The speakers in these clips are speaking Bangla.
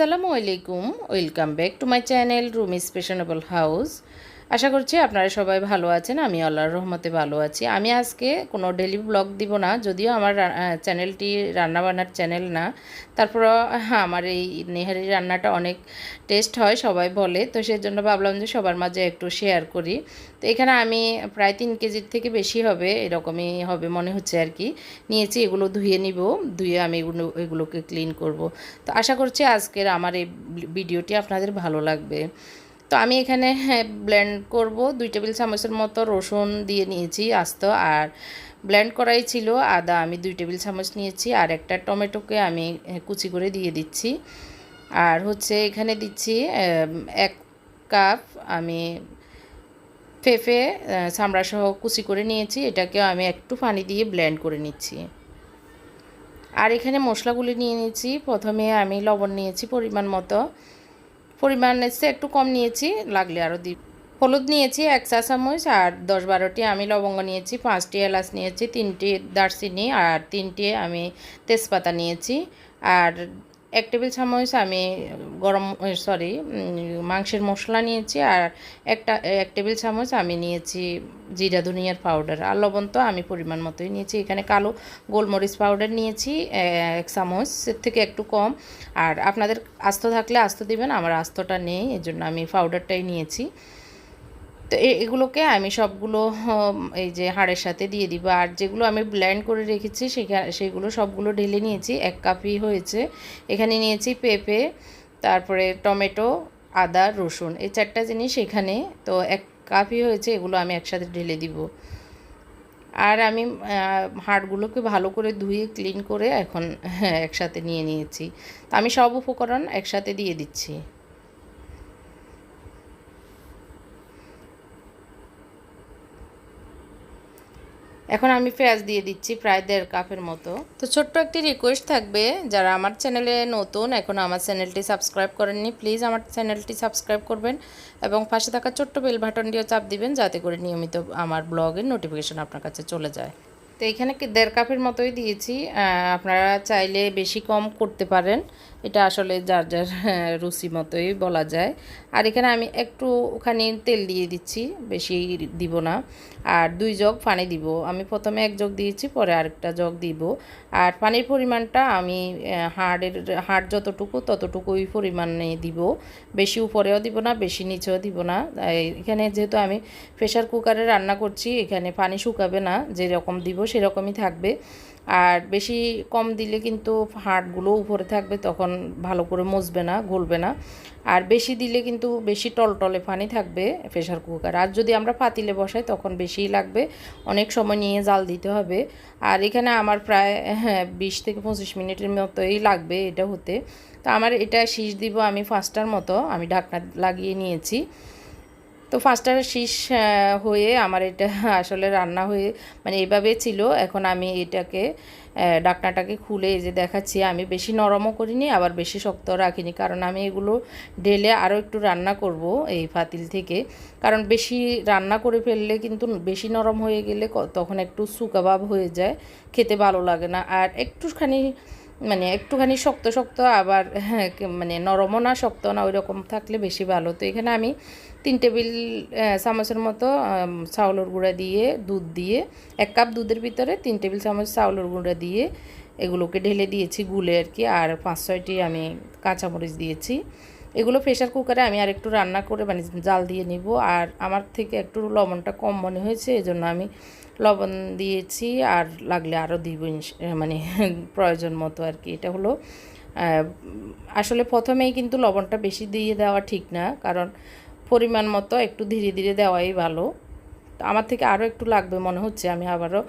আসসালামু আলাইকুম। Welcome back to my channel room স্পেশনেবল house আশা করছি আপনারা সবাই ভালো আছেন, আমি আল্লাহর রহমতে ভালো আছি। আমি আজকে কোনো ডেলি ব্লগ দিব না, যদিও আমার চ্যানেলটি রান্নাবান্নার চ্যানেল না তারপর হ্যাঁ আমার এই নেহারি রান্নাটা অনেক টেস্ট হয়, সবাই বলে, তো সেই জন্য ভাবলাম যে সবার মাঝে একটু শেয়ার করি। তো এখানে আমি প্রায় তিন কেজির থেকে বেশি হবে, এরকমই হবে মনে হচ্ছে আর কি। নিয়েছি, এগুলো ধুয়ে নিব, ধুয়ে আমি এগুলো, এগুলোকে ক্লিন করব। তো আশা করছি আজকের আমার এই ভিডিওটি আপনাদের ভালো লাগবে। তো আমি এখানে ব্লেন্ড করব। দুই টেবিল চামচের মতো রসুন দিয়ে নিয়েছি আস্ত, আর ব্লেন্ড করাই ছিল আদা। আমি দুই টেবিল চামচ নিয়েছি, আর একটা টমেটোকে আমি কুচি করে দিয়ে দিচ্ছি। আর হচ্ছে এখানে দিচ্ছি এক কাপ আমি ফেফে চামড়া সহ কুচি করে নিয়েছি। এটাকেও আমি একটু পানি দিয়ে ব্লেন্ড করে নিচ্ছি। আর এখানে মশলাগুলি নিয়ে নিয়েছি। প্রথমে আমি লবণ নিয়েছি পরিমাণ মতো। পরিমাণ এসে একটু কম নিয়েছি, লাগলে আরও দিই হলুদ নিয়েছি, এক চা চামচ, আর দশ বারোটি আমি লবঙ্গ নিয়েছি, পাঁচটি এলাচ নিয়েছি, তিনটি দারচিনি, আর তিনটি আমি তেজপাতা নিয়েছি, আর এক টেবিল চামচ আমি গরম সরি মাংসের মশলা নিয়েছি আর একটা এক টেবিল চামচ আমি নিয়েছি জিরা ধনিয়ার পাউডার আর লবণ তো আমি পরিমাণ মতোই নিয়েছি। এখানে কালো গোলমরিচ পাউডার নিয়েছি এক চামচ থেকে একটু কম। আর আপনাদের আস্ত থাকলে আস্ত দিবেন, আমার আস্তটা নেই এই জন্য আমি পাউডারটাই নিয়েছি। তো এগুলোকে আমি সবগুলো এই যে হাড়ের সাথে দিয়ে দিব। আর যেগুলো আমি ব্ল্যান্ড করে রেখেছি সেগুলো সবগুলো ঢেলে নিয়েছি। এক কাপই হয়েছে। এখানে নিয়েছি পেঁপে, তারপরে টমেটো, আদা, রসুন। এই চারটা জিনিস এখানে। তো এক কাপই হয়েছে, এগুলো আমি একসাথে ঢেলে দিব। আর আমি হাড়গুলোকে ভালো করে ধুয়ে ক্লিন করে এখন হ্যাঁ একসাথে নিয়ে নিয়েছি। তো আমি সব উপকরণ একসাথে দিয়ে দিচ্ছি। এখন আমি পেঁয়াজ দিয়ে দিচ্ছি প্রায় দেড় কাপের মতো। তো ছোট্ট একটি রিকোয়েস্ট থাকবে, যারা আমার চ্যানেলে নতুন, এখন আমার চ্যানেলটি সাবস্ক্রাইব করেননি প্লিজ আমার চ্যানেলটি সাবস্ক্রাইব করবেন এবং পাশে থাকা ছোট্ট বেল বাটনটিও চাপ দিবেন, যাতে করে নিয়মিত আমার ব্লগের নোটিফিকেশন আপনার কাছে চলে যায়। তো এখানে দেড় কাপের মতোই দিয়েছি। আপনারা চাইলে বেশি কম করতে পারেন। এটা আসলে যার যার হ্যাঁ, রুচি মতোই বলা যায়। আর এখানে আমি একটুখানি তেল দিয়ে দিচ্ছি বেশি দিব না। আর দুই জগ পানি দিব। আমি প্রথমে এক জগ দিয়েছি পরে আরেকটা জগ দিব। আর পানির পরিমাণটা আমি হাড়ের হাড় যতটুকু ততটুকুই পরিমাণে দিব। বেশি উপরেও দিব না বেশি নিচেও দিব না। এখানে যেহেতু আমি প্রেশার কুকারে রান্না করছি এখানে পানি শুকাবে না যেরকম দিব সেরকমই থাকবে। আর বেশি কম দিলে কিন্তু হাড়গুলো উপরে থাকবে, তখন ভালো করে মজবে না গলবে না। আর বেশি দিলে কিন্তু বেশি টলটলে পানি থাকবে প্রেশার কুকার। আর যদি আমরা পাতিলে বসাই, তখন বেশিই লাগবে। অনেক সময় নিয়ে জাল দিতে হবে। আর এখানে আমার প্রায় হ্যাঁ বিশ থেকে পঁচিশ মিনিটের মতোই লাগবে এটা হতে। তো আমার এটা শীষ দিব আমি পাঁচটার মতো, আমি ঢাকনা লাগিয়ে নিয়েছি। তো ফার্স্টার শীষ হয়ে আমার এটা আসলে রান্না হয়ে মানে এভাবে ছিল। এখন আমি এটাকে ডাকনাটাকে খুলে এই যে দেখাচ্ছি। আমি বেশি নরমও করিনি, আবার বেশি শক্ত রাখিনি। কারণ আমি এগুলো ঢেলে আরও একটু রান্না করব এই ফাতিল থেকে। কারণ বেশি রান্না করে ফেললে কিন্তু বেশি নরম হয়ে গেলে তখন একটু সুকাভাব হয়ে যায়। খেতে ভালো লাগে না। আর একটুখানি মানে একটুখানি শক্ত শক্ত আবার হ্যাঁ মানে নরমও না শক্ত না ওই রকম থাকলে বেশি ভালো। তো এখানে আমি তিন টেবিল চামচের মতো চাউলের গুঁড়া দিয়ে দুধ দিয়ে, এক কাপ দুধের ভিতরে তিন টেবিল চামচ চাউলের গুঁড়া দিয়ে এগুলোকে ঢেলে দিয়েছি গুলে আর কি, আর পাঁচ, ছয়টি আমি কাঁচামরিচ দিয়েছি। এগুলো প্রেশার কুকারে আমি আর একটু রান্না করে মানে জাল দিয়ে নিব, আর আমার থেকে একটু লবণটা কম মনে হয়েছে এই জন্য আমি লবণ দিয়েছি আর লাগলে আরও দিব মানে প্রয়োজন মতো আর কি। এটা হলো আসলে প্রথমেই কিন্তু লবণটা বেশি দিয়ে দেওয়া ঠিক না, কারণ পরিমাণ মতো একটু ধীরে ধীরে দেওয়াই ভালো। তো আমার থেকে আরও একটু লাগবে মনে হচ্ছে আমি আবারও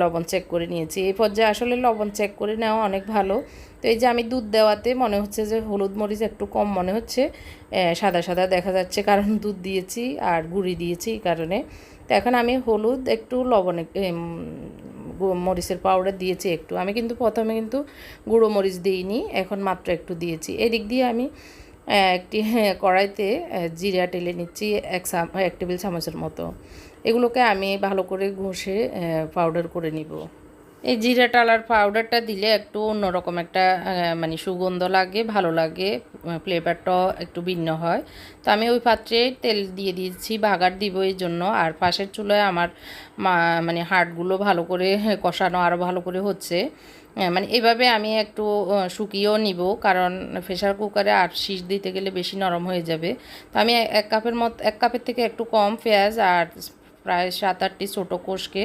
লবণ চেক করে নিয়েছি। এই পর্যায়ে আসলে লবণ চেক করে নেওয়া অনেক ভালো। তো এই যে আমি দুধ দেওয়াতে মনে হচ্ছে যে হলুদ মরিচ একটু কম মনে হচ্ছে সাদা সাদা দেখা যাচ্ছে কারণ দুধ দিয়েছি আর গুঁড়ি দিয়েছি এই কারণে। তো এখন আমি হলুদ একটু লবণে মরিচের পাউডার দিয়েছি একটু। আমি কিন্তু প্রথমে কিন্তু গুঁড়ো মরিচ দিইনি এখন মাত্র একটু দিয়েছি। এদিক দিয়ে আমি একটি হ্যাঁ, কড়াইতে জিরা টেলে নিচ্ছি এক এক টেবিল চামচের মতো। এগুলোকে আমি ভালো করে ঘষে পাউডার করে নিব। এই জিরা টালার পাউডারটা দিলে একটু অন্যরকম একটা মানে সুগন্ধ লাগে, ভালো লাগে ফ্লেভারটাও একটু ভিন্ন হয়। তো আমি ওই পাত্রে তেল দিয়ে দিয়েছি, বাগার দিব এই জন্য। আর পাশের চুলায় আমার মানে হাড়গুলো ভালো করে কষানো আরও ভালো করে হচ্ছে। মানে এভাবে আমি একটু শুকিয়েও নিব, কারণ প্রেশার কুকারে আর শীষ দিতে গেলে বেশি নরম হয়ে যাবে। তো আমি এক কাপের মত, এক কাপের থেকে একটু কম পেঁয়াজ আর প্রায় সাত আটটি ছোটো কোষকে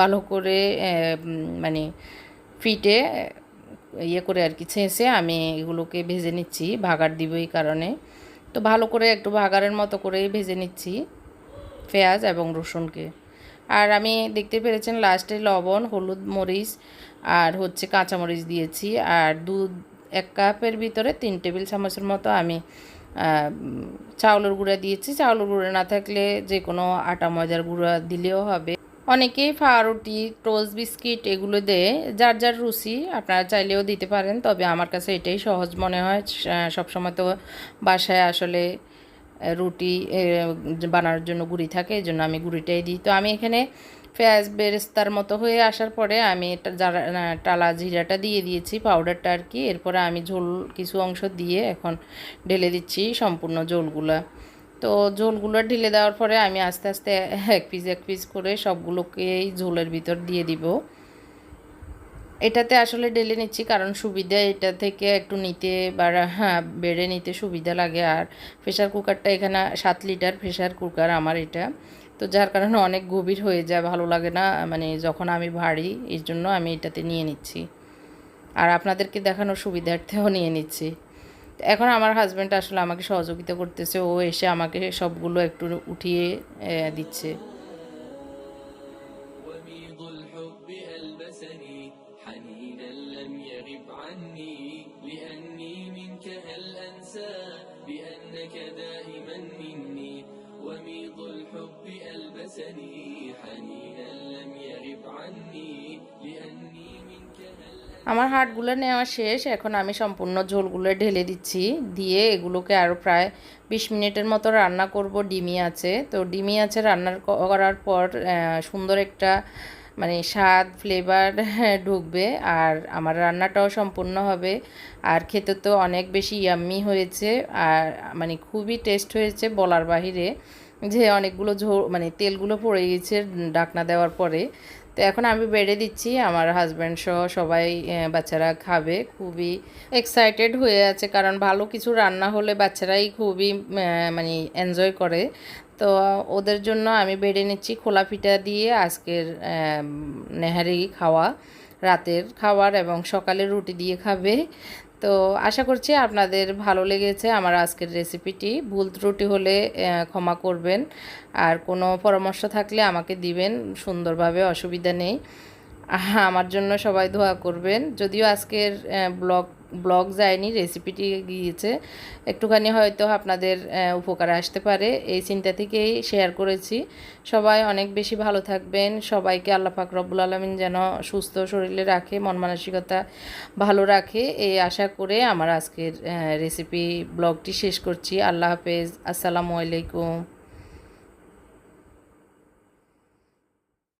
ভালো করে মানে ফিটে ইয়ে করে আর কি ছেঁচে আমি এগুলোকে ভেজে নিচ্ছি ভাগার দিব এই কারণে। তো ভালো করে একটু ভাগারের মতো করেই ভেজে নিচ্ছি পেঁয়াজ এবং রসুনকে। আর আমি দেখতে পেরেছেন লাস্টে লবণ, হলুদ মরিচ আর হচ্ছে কাঁচামরিচ দিয়েছি। আর দুধ, এক কাপের ভিতরে তিন টেবিল চামচের মতো আমি চাউলের গুঁড়া দিয়েছি। চাউলের গুঁড়া না থাকলে যে কোনো আটা ময়দার গুঁড়া দিলেও হবে। অনেকেই ফারুটি, টোস্ট বিস্কিট এগুলো দেয়। যার যার রুচি, আপনারা চাইলেও দিতে পারেন। তবে আমার কাছে এটাই সহজ মনে হয়। সবসময় তো বাসায় আসলে রুটি বানানোর জন্য গুঁড়ি থাকে। এই জন্য আমি গুঁড়িটাই দিই। তো আমি এখানে পেঁয়াজ বেরেস্তার মতো হয়ে আসার পরে আমি টালা জিরাটা দিয়ে দিয়েছি পাউডারটা আর কি। এরপরে আমি ঝোল, কিছু অংশ দিয়ে এখন ঢেলে দিচ্ছি সম্পূর্ণ ঝোলগুলা। তো ঝোলগুলো ঢেলে দেওয়ার পরে আমি আস্তে আস্তে এক পিস এক পিস করে সবগুলোকেই ঝোলের ভিতর দিয়ে দিব। এটাতে আসলে ঢেলে নিচ্ছি কারণ সুবিধা, এটা থেকে একটু নিতে বা হ্যাঁ বেড়ে নিতে সুবিধা লাগে। আর প্রেশার কুকারটা এখানে সাত লিটার প্রেশার কুকার আমার এটা। তো যার কারণে অনেক গভীর হয়ে যায় ভালো লাগে না মানে যখন আমি ভারী এর জন্য আমি এটাতে নিয়ে নিচ্ছি আর আপনাদেরকে দেখানোর সুবিধার্থেও নিয়ে নিচ্ছি তো এখন আমার হাজব্যান্ড আসলে আমাকে সহযোগিতা করতেছে ও এসে আমাকে সবগুলো একটু উঠিয়ে আহ, দিচ্ছে وميض الحب ألبسني حنينا لم يغب عني لأني منك هل أنسى بأنك دائما আমার হাটগুলো নেওয়া শেষ, এখন আমি সম্পূর্ণ ঝোলগুলো ঢেলে দিচ্ছি, দিয়ে এগুলোকে আরও প্রায় বিশ মিনিটের মতো রান্না করব। ডিমি আছে, তো ডিমি আছে রান্নার করার পর সুন্দর একটা মানে স্বাদ ফ্লেভার ঢুকবে, আর আমার রান্নাটাও সম্পূর্ণ হবে। আর খেতে তো অনেক বেশি ইয়াম্মি হয়েছে, আর মানে খুবই টেস্ট হয়েছে বলার বাহিরে। যে অনেকগুলো ঝো মানে তেলগুলো পড়ে গেছে ডাকনা দেওয়ার পরে। তো এখন আমি বেড়ে দিচ্ছি, আমার হাজব্যান্ড সহ সবাই বাচ্চারা খাবে। খুবই এক্সাইটেড হয়ে আছে, কারণ ভালো কিছু রান্না হলে বাচ্চারাই খুবই মানে এনজয় করে। তো ওদের জন্য আমি বেড়ে নিচ্ছি খোলা পিঠা দিয়ে আজকের নেহারি খাওয়া, রাতের খাবার এবং সকালে রুটি দিয়ে খাবে। তো আশা করছি আপনাদের ভালো লেগেছে আমার আজকের রেসিপিটি ভুল ত্রুটি হলে ক্ষমা করবেন। আর কোনো পরামর্শ থাকলে আমাকে দিবেন, সুন্দরভাবে অসুবিধা নেই। আমার জন্য সবাই দোয়া করবেন। যদিও আজকের ব্লগ ব্লগ যায়নি রেসিপিটি গিয়েছে। একটুখানি হয়তো আপনাদের উপকারে আসতে পারে। এই চিন্তা থেকেই শেয়ার করেছি। সবাই অনেক বেশি ভালো থাকবেন। সবাইকে আল্লাহ পাক রব্বুল আলমিন যেন সুস্থ শরীরে রাখে, মন মানসিকতা ভালো রাখে। এই আশা করে আমার আজকের রেসিপি ব্লগটি শেষ করছি। আল্লাহ হাফেজ। আসসালামু আলাইকুম।